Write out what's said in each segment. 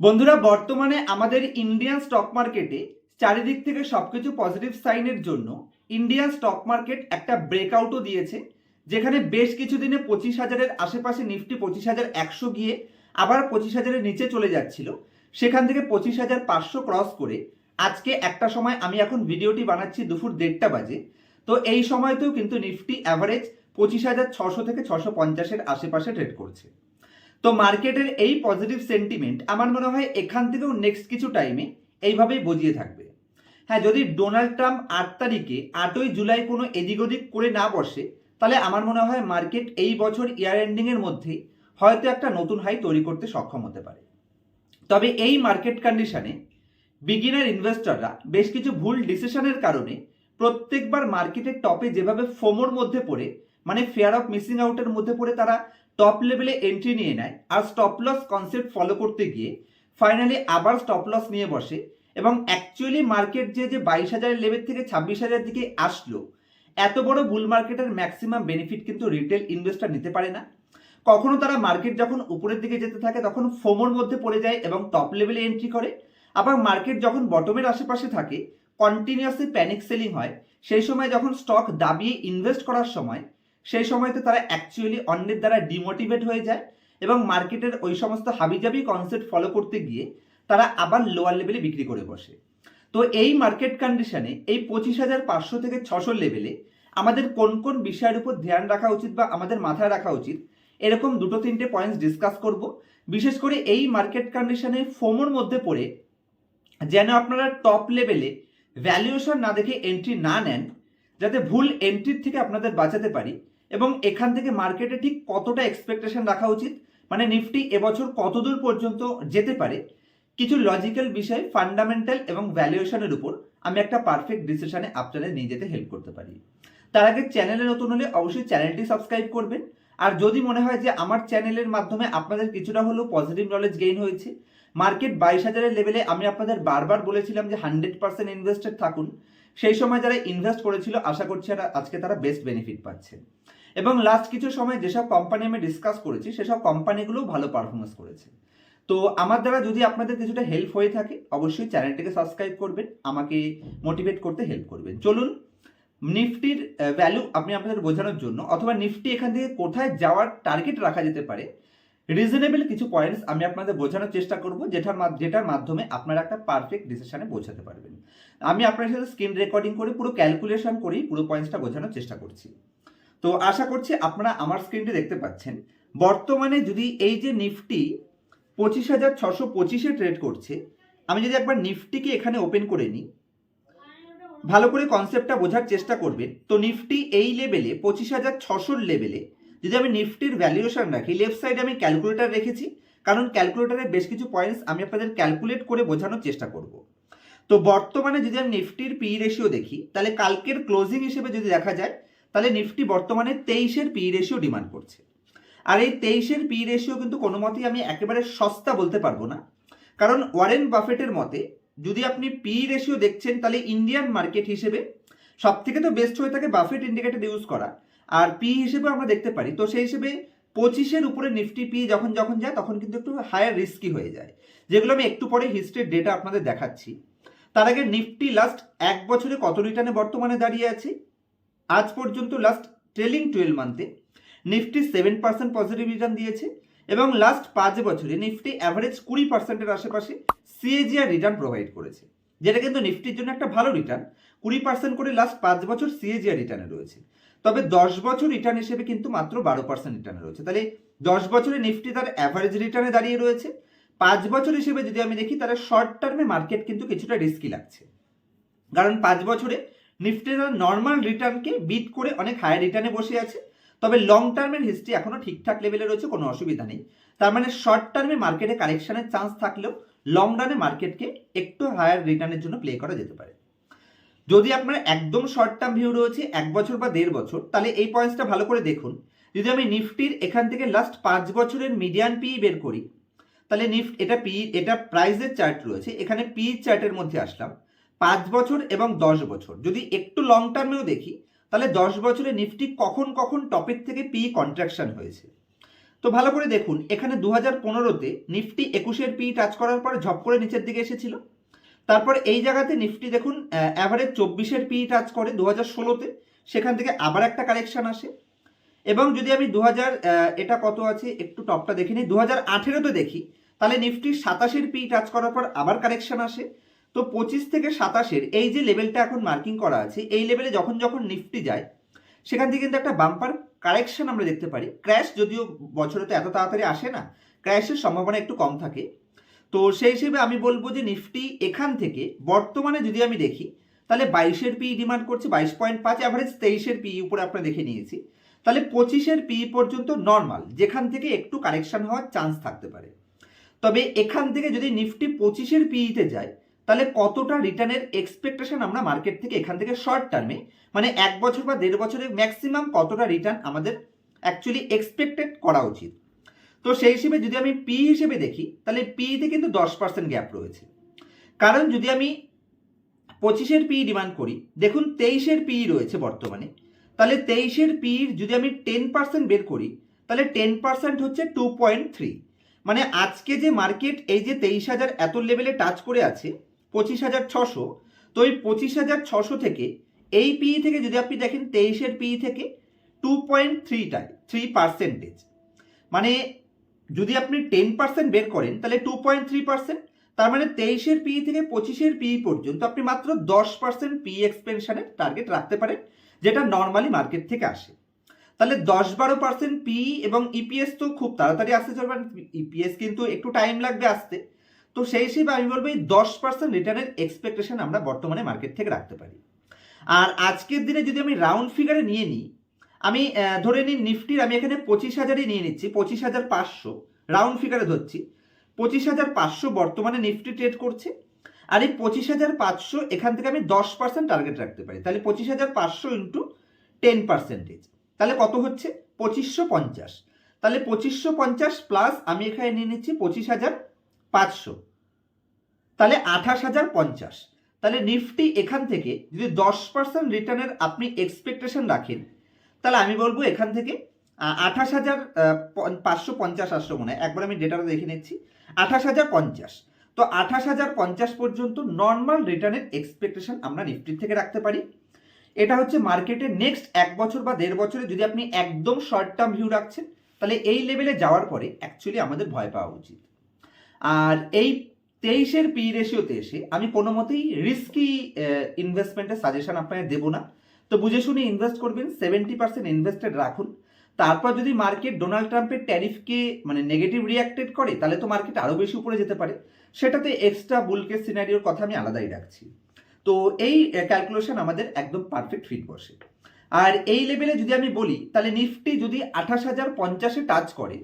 বন্ধুরা, বর্তমানে আমাদের ইন্ডিয়ান স্টক মার্কেটে চারিদিক থেকে সবকিছু পজিটিভ সাইনের জন্য ইন্ডিয়ান স্টক মার্কেট একটা ব্রেকআউটও দিয়েছে, যেখানে বেশ কিছু দিনে পঁচিশ হাজারের আশেপাশে নিফটি পঁচিশ হাজার একশো গিয়ে আবার পঁচিশ হাজারের নিচে চলে যাচ্ছিল। সেখান থেকে পঁচিশ হাজার পাঁচশো ক্রস করে আজকে একটা সময় আমি এখন ভিডিওটি বানাচ্ছি দুপুর দেড়টা বাজে। তো এই সময়তেও কিন্তু নিফটি অ্যাভারেজ পঁচিশ হাজার ছশো থেকে ছশো পঞ্চাশের আশেপাশে ট্রেড করছে। তো মার্কেটের এই পজিটিভ সেন্টিমেন্ট আমার মনে হয় এখান থেকেও নেক্সট কিছু টাইমে এইভাবেই বজিয়ে থাকবে। হ্যাঁ যদি ডোনাল্ড ট্রাম্প আট তারিখে, আটই জুলাই কোনো এদিক ওদিক করে না বসে, তাহলে আমার মনে হয় মার্কেট এই বছর ইয়ার এন্ডিংয়ের মধ্যেই হয়তো একটা নতুন হাই তৈরি করতে সক্ষম হতে পারে। তবে এই মার্কেট কন্ডিশনে বিগিনার ইনভেস্টররা বেশ কিছু ভুল ডিসিশনের কারণে প্রত্যেকবার মার্কেটের টপে যেভাবে ফোমোর মধ্যে পড়ে মানে ফেয়ার অফ মিসিং আউটের মধ্যে পড়ে তারা টপ লেভেলে এন্ট্রি নিয়ে নেয় আর স্টপ লস কনসেপ্ট ফলো করতে গিয়ে ফাইনালি আবার স্টপ লস নিয়ে বসে এবং অ্যাকচুয়ালি মার্কেট যে যে বাইশ হাজারের লেভেল থেকে ছাব্বিশ হাজার দিকে আসলো, এত বড় বুল মার্কেটের ম্যাক্সিমাম বেনিফিট কিন্তু রিটেল ইনভেস্টর নিতে পারে না। কখনো তারা মার্কেট যখন উপরের দিকে যেতে থাকে তখন ফোমোর মধ্যে পড়ে যায় এবং টপ লেভেলে এন্ট্রি করে। আবার মার্কেট যখন বটমের আশেপাশে থাকে কন্টিনিউয়াসলি প্যানিক সেলিং হয়, সেই সময় যখন স্টক দাবিয়ে ইনভেস্ট করার সময় সেই সময়তে তারা অ্যাকচুয়ালি অন্যের দ্বারা ডিমোটিভেট হয়ে যায় এবং মার্কেটের ওই সমস্ত হাবিজাবি কনসেপ্ট ফলো করতে গিয়ে তারা আবার লোয়ার লেভেলে বিক্রি করে বসে। তো এই মার্কেট কন্ডিশনে এই পঁচিশ হাজার পাঁচশো থেকে ছশো লেভেলে আমাদের কোন কোন বিষয়ের উপর ধ্যান রাখা উচিত বা আমাদের মাথায় রাখা উচিত, এরকম দুটো তিনটে পয়েন্টস ডিসকাস করব। বিশেষ করে এই মার্কেট কন্ডিশনে ফোমোর মধ্যে পড়ে যেন আপনারা টপ লেভেলে ভ্যালুয়েশন না দেখে এন্ট্রি না নেন, যাতে ভুল এন্ট্রির থেকে আপনাদের বাঁচাতে পারি। এবং এখান থেকে মার্কেটে ঠিক কতটা এক্সপেকটেশন রাখা উচিত? মানে নিফটি এবছর কতদূর পর্যন্ত যেতে পারে? কিছু লজিক্যাল বিষয় ফান্ডামেন্টাল এবং ভ্যালুয়েশনের উপর আমি একটা পারফেক্ট ডিসিশনে আপনাদের নিয়ে যেতে হেল্প করতে পারি। তার আগে চ্যানেলে নতুন হলে অবশ্যই চ্যানেলটি সাবস্ক্রাইব করবেন। আর যদি মনে হয় যে আমার চ্যানেলের মাধ্যমে আপনাদের কিছুটা হলেও পজিটিভ নলেজ গেইন হয়েছে মার্কেট বাইশ হাজারের লেভেলে আমি আপনাদের বারবার বলেছিলাম যে হান্ড্রেড পার্সেন্ট ইনভেস্টেড থাকুন। সেই সময় যারা ইনভেস্ট করেছিল, আশা করছি আজকে তারা বেস্ট বেনিফিট পাচ্ছে। এবং লাস্ট কিছু সময় যেসব কোম্পানি আমি ডিসকাস করেছি, সেসব কোম্পানিগুলোও ভালো পারফরমেন্স করেছে। তো আমার দ্বারা যদি আপনাদের কিছুটা হেল্প হয়ে থাকে, অবশ্যই চ্যানেলটিকে সাবস্ক্রাইব করবেন, আমাকে মোটিভেট করতে হেল্প করবেন। চলুন, নিফটির ভ্যালু আপনি আপনাদের বোঝানোর জন্য, অথবা নিফটি এখান থেকে কোথায় যাওয়ার টার্গেট রাখা যেতে পারে রিজনেবল কিছু পয়েন্টস আমি আপনাদের বোঝানোর চেষ্টা করব, যেটার যেটার মাধ্যমে আপনারা একটা পারফেক্ট ডিসিশনে পৌঁছাতে পারবেন। আমি আপনার সাথে স্ক্রিন রেকর্ডিং করে পুরো ক্যালকুলেশন করেই পুরো পয়েন্টসটা বোঝানোর চেষ্টা করছি। তো আশা করছি আপনারা আমার স্ক্রিনটি দেখতে পাচ্ছেন। বর্তমানে যদি এই যে নিফটি পঁচিশ হাজার ছশো পঁচিশে ট্রেড করছে, আমি যদি একবার নিফটিকে এখানে ওপেন করে নিই, ভালো করে কনসেপ্টটা বোঝার চেষ্টা করবেন। তো নিফটি এই লেভেলে পঁচিশ হাজার ছশোর লেভেলে যদি আমি নিফটির ভ্যালুয়েশন রাখি লেফট সাইডে আমি ক্যালকুলেটর রেখেছি, কারণ ক্যালকুলেটরে বেশ কিছু পয়েন্টস আমি আপনাদের ক্যালকুলেট করে বোঝানোর চেষ্টা করব। তো বর্তমানে যদি আমি নিফটির পি রেশিও দেখি, তাহলে কালকের ক্লোজিং হিসেবে যদি দেখা যায়, তাহলে নিফটি বর্তমানে তেইশের পি রেশিও ডিমান্ড করছে। আর এই তেইশের পি রেশিও কিন্তু কোনো মতেই আমি একেবারে সস্তা বলতে পারব না। কারণ ওয়ারেন বাফেটের মতে, যদি আপনি পি রেশিও দেখছেন, তাহলে ইন্ডিয়ান মার্কেট হিসেবে সব থেকে তো বেস্ট হয়ে থাকে বাফেট ইন্ডিকেটর ইউজ করা। আর পি হিসেবে আমরা দেখতে পারি। তো সেই হিসেবে পঁচিশের উপরে নিফটি পি যখন যখন যায়, তখন কিন্তু একটু হায়ার রিস্কি হয়ে যায়। যেগুলো আমি একটু পরে হিস্ট্রির ডেটা আপনাদের দেখাচ্ছি। তার আগে নিফটি লাস্ট এক বছরে কত রিটার্নে বর্তমানে দাঁড়িয়ে আছে? আজ পর্যন্ত last trailing twelve মান্থে Nifty seven percent positive return দিয়েছে এবং লাস্ট পাঁচ বছরে নিফটি অ্যাভারেজ কুড়ি পার্সেন্টের আশেপাশে সিএজিআর রিটার্ন প্রোভাইড করেছে। যেটা কিন্তু নিফটির জন্য একটা ভালো রিটার্ন কুড়ি পার্সেন্ট করে লাস্ট পাঁচ বছর সিএজিআর রিটার্নে রয়েছে। তবে দশ বছর রিটার্ন হিসেবে কিন্তু মাত্র বারো পার্সেন্ট রিটার্ন রয়েছে। তাহলে দশ বছরে নিফটি তার অ্যাভারেজ রিটার্নে দাঁড়িয়ে রয়েছে। পাঁচ বছর হিসেবে যদি আমি দেখি, তাহলে শর্ট টার্মে মার্কেট কিন্তু কিছুটা রিস্কি লাগছে। কারণ পাঁচ বছরে নিফটি তার নর্মাল রিটার্নকে বিট করে অনেক হায়ার রিটার্নে বসে আছে। তবে লং টার্মের হিস্ট্রি এখনও ঠিকঠাক লেভেলে রয়েছে, কোনো অসুবিধা নেই। তার মানে শর্ট টার্মে মার্কেটে কারেকশনের চান্স থাকলেও লং রানে মার্কেটকে একটু হায়ার রিটার্নের জন্য প্লে করা যেতে পারে। যদি আপনার একদম শর্ট টার্ম ভিউ রয়েছে, এক বছর বা দেড় বছর, তাহলে এই পয়েন্টসটা ভালো করে দেখুন। যদি আমি নিফটির এখান থেকে লাস্ট পাঁচ বছরের মিডিয়ান পি বের করি, তাহলে নিফট, এটা পি এটা প্রাইজের চার্ট রয়েছে, এখানে পি চার্টের মধ্যে আসলাম। পাঁচ বছর এবং দশ বছর, যদি একটু লং টার্মেও দেখি, তাহলে দশ বছরে নিফটি কখন কখন টপের থেকে পি কন্ট্রাকশন হয়েছে। তো ভালো করে দেখুন, এখানে দু হাজার পনেরোতে নিফটি একুশের পি টাচ করার পর ঝপ করে নিচের দিকে এসেছিল। তারপর এই জায়গাতে নিফটি দেখুন অ্যাভারেজ চব্বিশের পি টাচ করে দু হাজার ষোলোতে। সেখান থেকে আবার একটা কারেকশন আসে। এবং যদি আমি দু হাজার এটা কত আছে? একটু টপটা দেখে নিই। দু হাজার আঠেরোতে দেখি, তাহলে নিফটির সাতাশের পি টাচ করার পর আবার কারেকশন আসে। তো পঁচিশ থেকে সাতাশের, এই যে লেভেলটা এখন মার্কিং করা আছে, এই লেভেলে যখন যখন নিফটি যায়, সেখান থেকে কিন্তু একটা বাম্পার কারেকশন আমরা দেখতে পারি। ক্র্যাশ যদিও বছরে তো এত তাড়াতাড়ি আসে না ক্র্যাশের সম্ভাবনা একটু কম থাকে। তো সেই হিসেবে আমি বলব যে নিফটি এখান থেকে বর্তমানে যদি আমি দেখি, তাহলে বাইশের পি ডিমান্ড করছে বাইশ পয়েন্ট পাঁচ অ্যাভারেজ তেইশের পি উপরে আপনারা দেখে নিয়েছি। তাহলে পঁচিশের পি পর্যন্ত নর্মাল যেখান থেকে একটু কারেকশন হওয়ার চান্স থাকতে পারে। তবে এখান থেকে যদি নিফটি পঁচিশের পিইতে যায়, তাহলে কতটা রিটার্নের এক্সপেকটেশন আমরা মার্কেট থেকে এখান থেকে শর্ট টার্মে মানে এক বছর বা দেড় বছরের ম্যাক্সিমাম কতটা রিটার্ন আমাদের অ্যাকচুয়ালি এক্সপেক্টেড করা উচিত? তো সেই হিসেবে যদি আমি পি হিসেবে দেখি, তাহলে পিতে কিন্তু দশ পার্সেন্ট গ্যাপ রয়েছে। কারণ যদি আমি পঁচিশের পি ডিমান্ড করি, দেখুন তেইশের পি রয়েছে বর্তমানে, তাহলে তেইশের পির যদি আমি টেন পার্সেন্ট বের করি, তাহলে টেন পার্সেন্ট হচ্ছে টু পয়েন্ট থ্রি মানে আজকে যে মার্কেট এই যে তেইশ হাজার এত লেভেলে টাচ করে আছে, পঁচিশ হাজার ছশো, তো এই পঁচিশ হাজার ছশো থেকে, এই পি থেকে যদি আপনি দেখেন তেইশের পি থেকে টু পয়েন্ট থ্রিটায় থ্রি পার্সেন্টেজ মানে যদি আপনি টেন পার্সেন্ট বের করেন, তাহলে টু পয়েন্ট থ্রি পার্সেন্ট তার মানে তেইশের পি থেকে পঁচিশের পি পর্যন্ত আপনি মাত্র দশ পার্সেন্ট পি এক্সপেনশনের টার্গেট রাখতে পারেন, যেটা নর্মালি মার্কেট থেকে আসে। তাহলে দশ বারো পার্সেন্ট পি এবং ইপিএস তো খুব তাড়াতাড়ি আসতে চলবে ইপিএস কিন্তু একটু টাইম লাগবে আসতে। তো সেই হিসেবে আমি বলব এই দশ পার্সেন্ট রিটার্নের এক্সপেকটেশন আমরা বর্তমানে মার্কেট থেকে রাখতে পারি। আর আজকের দিনে যদি আমি রাউন্ড ফিগারে নিয়ে নিই আমি ধরে নিই নিফটির আমি এখানে পঁচিশ হাজারই নিয়ে নিচ্ছি, পঁচিশ হাজার পাঁচশো। রাউন্ড ফিগারে ধরছি। পঁচিশ হাজার পাঁচশো বর্তমানে নিফটি ট্রেড করছে। আর এই পঁচিশ হাজার পাঁচশো এখান থেকে আমি দশ পার্সেন্ট টার্গেট রাখতে পারি। তাহলে পঁচিশ হাজার পাঁচশো ইন্টু টেন পার্সেন্টেজ তাহলে কত হচ্ছে? পঁচিশশো পঞ্চাশ। তাহলে পঁচিশশো পঞ্চাশ প্লাস আমি এখানে নিয়ে নিচ্ছি পঁচিশ হাজার পাঁচশো। তাহলে আঠাশ হাজার পঞ্চাশ। তাহলে নিফটি এখান থেকে যদি দশ পার্সেন্ট রিটার্নের আপনি এক্সপেকটেশন রাখেন তাহলে আমি বলব এখান থেকে আঠাশ হাজার পাঁচশো পঞ্চাশ আসলো মনে হয়। একবার আমি ডেটাটা দেখে নিচ্ছি। আঠাশ হাজার পঞ্চাশ। তো আঠাশ হাজার পঞ্চাশ পর্যন্ত নর্মাল রিটার্নের এক্সপেকটেশন আমরা নিফটির থেকে রাখতে পারি। এটা হচ্ছে মার্কেটের নেক্সট এক বছর বা দেড় বছরে যদি আপনি একদম শর্ট টার্ম ভিউ রাখছেন, তাহলে এই লেভেলে যাওয়ার পরে অ্যাকচুয়ালি আমাদের ভয় পাওয়া উচিত। আর এই তেইশের পি রেশিওতে এসে আমি কোনো মতেই রিস্কি ইনভেস্টমেন্টের সাজেশন আপনাকে দেবো না। তো বুঝে শুনে ইনভেস্ট করবেন সেভেন্টি পার্সেন্ট ইনভেস্টেড রাখুন। তারপর যদি মার্কেট ডোনাল্ড ট্রাম্পের ট্যারিফকে মানে নেগেটিভ রিয়াক্টেড করে, তাহলে তো মার্কেট আরও বেশি উপরে যেতে পারে। সেটাতে এক্সট্রা বুলকেস সিনারিওর কথা আমি আলাদাই রাখছি। তো এই ক্যালকুলেশন আমাদের একদম পারফেক্ট ফিট বসে। আর এই লেভেলে যদি আমি বলি, তাহলে নিফটি যদি আঠাশ হাজার পঞ্চাশে টাচ করে,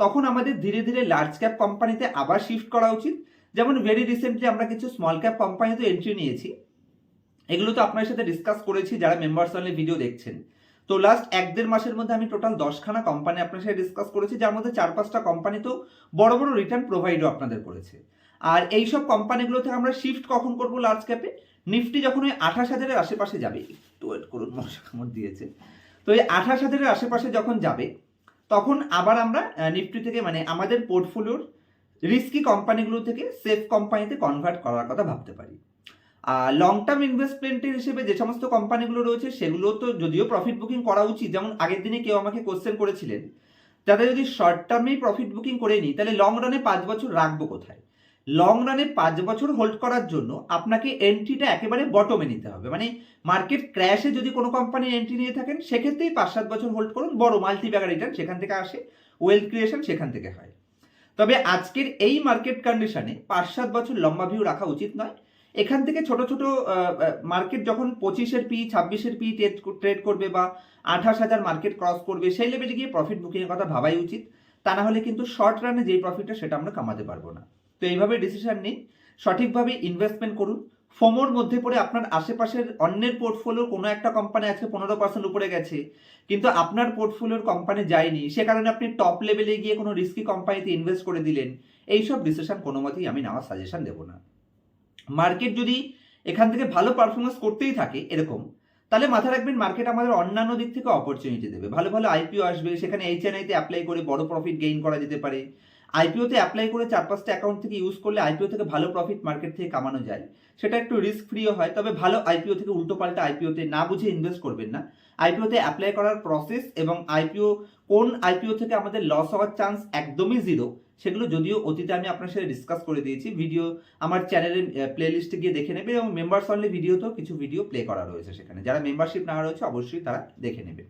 তখন আমাদের ধীরে ধীরে লার্জ ক্যাপ কোম্পানিতে আবার শিফট করা উচিত। যেমন ভেরি রিসেন্টলি আমরা কিছু স্মল ক্যাপ কোম্পানিতে এন্ট্রি নিয়েছি। এগুলো তো আপনার সাথে ডিসকাস করেছি, যারা মেম্বার্স অনলি ভিডিও দেখছেন। তো লাস্ট এক দেড় মাসের মধ্যে আমি টোটাল দশখানা কোম্পানি আপনার সাথে ডিসকাস করেছি, যার মধ্যে চার পাঁচটা কোম্পানি তো বড় বড় রিটার্ন প্রোভাইডও আপনাদের করেছে। আর এই সব কোম্পানিগুলো থেকে আমরা শিফট কখন করব লার্জ ক্যাপে নিফটি যখন ওই আঠাশ হাজারের আশেপাশে যাবে, একটু ওয়েট করুন মশা কামড় দিয়েছে। তো এই আঠাশ হাজারের আশেপাশে যখন যাবে, তখন আবার আমরা নিফটি থেকে মানে আমাদের পোর্টফোলিওর রিস্কি কোম্পানিগুলো থেকে সেফ কোম্পানিতে কনভার্ট করার কথা ভাবতে পারি। লং টার্ম ইনভেস্টমেন্টের হিসেবে যে সমস্ত কোম্পানিগুলো রয়েছে, সেগুলো তো যদিও প্রফিট বুকিং করা উচিত, যেমন আগের দিনে কেউ আমাকে কোশ্চেন করেছিলেন। তাদের যদি শর্ট টার্মেই প্রফিট বুকিং করে নিই, তাহলে লং রানে পাঁচ বছর রাখব কোথায়? লং রানে পাঁচ বছর হোল্ড করার জন্য আপনাকে এন্ট্রিটা একেবারে বটমে নিতে হবে। মানে মার্কেট ক্র্যাশে যদি কোনো কোম্পানি এন্ট্রি নিয়ে থাকেন, সেক্ষেত্রেই পাঁচ সাত বছর হোল্ড করুন, বড় মাল্টি ব্যাগার রিটার্ন সেখান থেকে আসে ওয়েলথ ক্রিয়েশন সেখান থেকে হয়। তবে আজকের এই মার্কেট কন্ডিশনে পাঁচ সাত বছর লম্বা ভিউ রাখা উচিত নয়। এখান থেকে ছোট ছোট মার্কেট যখন পঁচিশের পি ছাব্বিশের পি ট্রেড ট্রেড করবে বা আঠাশ হাজার মার্কেট ক্রস করবে, সেই লেভেলে গিয়ে প্রফিট বুকিংয়ের কথা ভাবাই উচিত। তা না হলে কিন্তু শর্ট রানে যেই প্রফিটটা সেটা আমরা কামাতে পারব না। তো এইভাবে ডিসিশন নিন, সঠিকভাবে ইনভেস্টমেন্ট করুন। ফোমোর মধ্যে পড়ে আপনার আশেপাশের অন্যের পোর্টফোলিও কোনো একটা কোম্পানি আজকে পনেরো পার্সেন্ট উপরে গেছে, কিন্তু আপনার পোর্টফোলিওর কোম্পানি যায়নি। সে কারণে আপনি টপ লেভেলে গিয়ে কোনো রিস্কি কোম্পানিতে ইনভেস্ট করে দিলেন। এইসব ডিসিশন কোনো মতেই আমি নেওয়ার সাজেশন দেবো না। মার্কেট যদি এখান থেকে ভালো পারফরমেন্স করতেই থাকে এরকম, তাহলে মাথায় রাখবেন মার্কেট আমাদের অন্যান্য দিক থেকে অপরচুনিটি দেবে। ভালো ভালো আইপিও আসবে, সেখানে এইচএনআইতে অ্যাপ্লাই করে বড় প্রফিট গেইন করা যেতে পারে। আইপিওতে অ্যাপ্লাই করে চার পাঁচটা অ্যাকাউন্ট থেকে ইউজ করলে আইপিও থেকে ভালো প্রফিট মার্কেট থেকে কামানো যায়। সেটা একটু রিস্ক ফ্রিও হয়, তবে ভালো আইপিও থেকে উল্টো পাল্টা আইপিওতে না বুঝে ইনভেস্ট করবেন না। আইপিওতে অ্যাপ্লাই করার প্রসেস এবং আইপিও কোন আইপিও থেকে আমাদের লস হওয়ার চান্স একদমই জিরো সেগুলো যদিও অতীতে আমি আপনার সাথে ডিসকাস করে দিয়েছি। ভিডিও আমার চ্যানেলের প্লে লিস্টে গিয়ে দেখে নেবে এবং মেম্বার্স অনলি ভিডিওতেও কিছু ভিডিও প্লে করা রয়েছে সেখানে। যারা মেম্বারশিপ নেওয়া রয়েছে অবশ্যই তারা দেখে নেবে।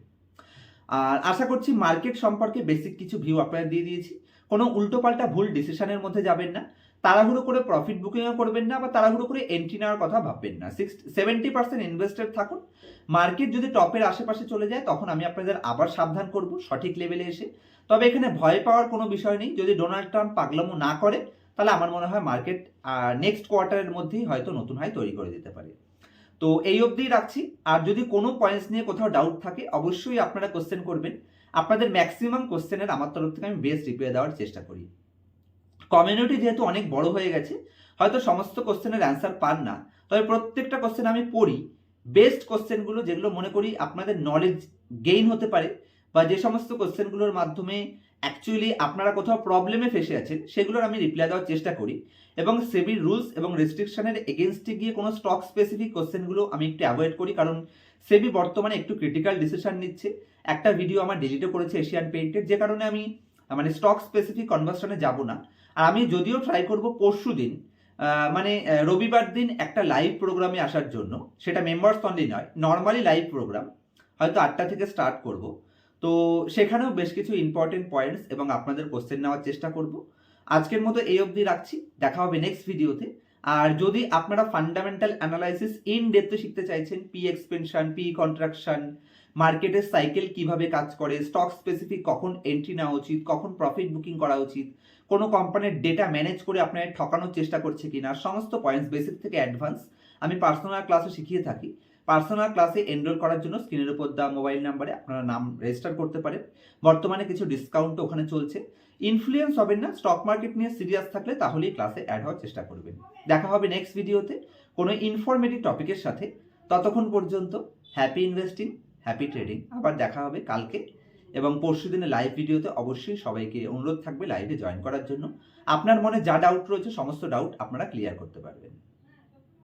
আর আশা করছি মার্কেট সম্পর্কে বেসিক কিছু ভিউ আপনাদের দিয়ে দিয়েছি। কোনো উল্টোপাল্টা ভুল ডিসিশনের মধ্যে যাবেন না। তাড়াহুড়ো করে প্রফিট বুকিংও করবেন না বা তাড়াহুড়ো করে এন্ট্রি নেওয়ার কথা ভাববেন না। সিক্স সেভেন্টি পার্সেন্ট ইনভেস্টেড থাকুন। মার্কেট যদি টপের আশেপাশে চলে যায়, তখন আমি আপনাদের আবার সাবধান করব, সঠিক লেভেলে এসে। তবে এখানে ভয় পাওয়ার কোনো বিষয় নেই। যদি ডোনাল্ড ট্রাম্প পাগলামো না করে, তাহলে আমার মনে হয় মার্কেট নেক্সট কোয়ার্টারের মধ্যেই হয়তো নতুন হাই তৈরি করে দিতে পারে। তো এই অবধিই রাখছি। আর যদি কোনো পয়েন্টস নিয়ে কোথাও ডাউট থাকে, অবশ্যই আপনারা কোশ্চেন করবেন। আপনাদের ম্যাক্সিমাম কোশ্চেনের আমার তরফ থেকে আমি বেস্ট রিপ্লাই দেওয়ার চেষ্টা করি। কমিউনিটি যেহেতু অনেক বড় হয়ে গেছে, হয়তো সমস্ত কোশ্চেনের অ্যান্সার পান না। তবে প্রত্যেকটা কোশ্চেন আমি পড়ি। বেস্ট কোশ্চেনগুলো যেগুলো মনে করি আপনাদের নলেজ গেইন হতে পারে বা যে সমস্ত কোশ্চেনগুলোর মাধ্যমে অ্যাকচুয়ালি আপনারা কোথাও প্রবলেমে ফেসে আছেন, সেগুলোর আমি রিপ্লাই দেওয়ার চেষ্টা করি। এবং সেবির রুলস এবং রেস্ট্রিকশনের এগেনস্টে গিয়ে কোনো স্টক স্পেসিফিক কোশ্চেনগুলো আমি একটু অ্যাভয়েড করি। কারণ সেবি বর্তমানে একটু ক্রিটিক্যাল ডিসিশন নিচ্ছে। একটা ভিডিও আমার ডিলিটও করেছে এশিয়ান পেইন্টের যে কারণে আমি মানে স্টক স্পেসিফিক কনভার্সনে যাব না। আর আমি যদিও ট্রাই করব পরশু দিন মানে রবিবার দিন একটা লাইভ প্রোগ্রামে আসার জন্য। সেটা মেম্বার্স অনলি নয় নর্মালি লাইভ প্রোগ্রাম হয়তো আটটা থেকে স্টার্ট করব। তো সেখানেও বেশ কিছু ইম্পর্টেন্ট পয়েন্টস এবং আপনাদের কোশ্চেন নেওয়ার চেষ্টা করব। আজকের মতো এই অবধি রাখছি। দেখা হবে নেক্সট ভিডিওতে আর যদি আপনারা ফান্ডামেন্টাল অ্যানালাইসিস ইন ডেপথে শিখতে চাইছেন পি এক্সপেনশন পি কন্ট্রাকশন মার্কেটের সাইকেল কীভাবে কাজ করে স্টক স্পেসিফিক কখন এন্ট্রি নেওয়া উচিত, কখন প্রফিট বুকিং করা উচিত, কোনো কোম্পানির ডেটা ম্যানেজ করে আপনার ঠকানোর চেষ্টা করছে কিনা, সমস্ত পয়েন্টস বেসিক থেকে অ্যাডভান্স আমি পার্সোনাল ক্লাসে শিখিয়ে থাকি। পার্সোনাল ক্লাসে এনরোল করার জন্য স্ক্রিনের উপর দেওয়া মোবাইল নাম্বারে আপনারা নাম রেজিস্টার করতে পারেন। বর্তমানে কিছু ডিসকাউন্ট ওখানে চলছে। ইনফ্লুয়েন্স হবেন না স্টক মার্কেট নিয়ে সিরিয়াস থাকলে তাহলেই ক্লাসে অ্যাড হওয়ার চেষ্টা করবেন। দেখা হবে নেক্সট ভিডিওতে কোনো ইনফরমেটিভ টপিকের সাথে। ততক্ষণ পর্যন্ত হ্যাপি ইনভেস্টিং হ্যাপি ট্রেডিং আবার দেখা হবে কালকে। এবং পরশু দিনে লাইভ ভিডিওতে অবশ্যই সবাইকে অনুরোধ থাকবে লাইভে জয়েন করার জন্য। আপনার মনে যা ডাউট রয়েছে, সমস্ত ডাউট আপনারা ক্লিয়ার করতে পারবেন।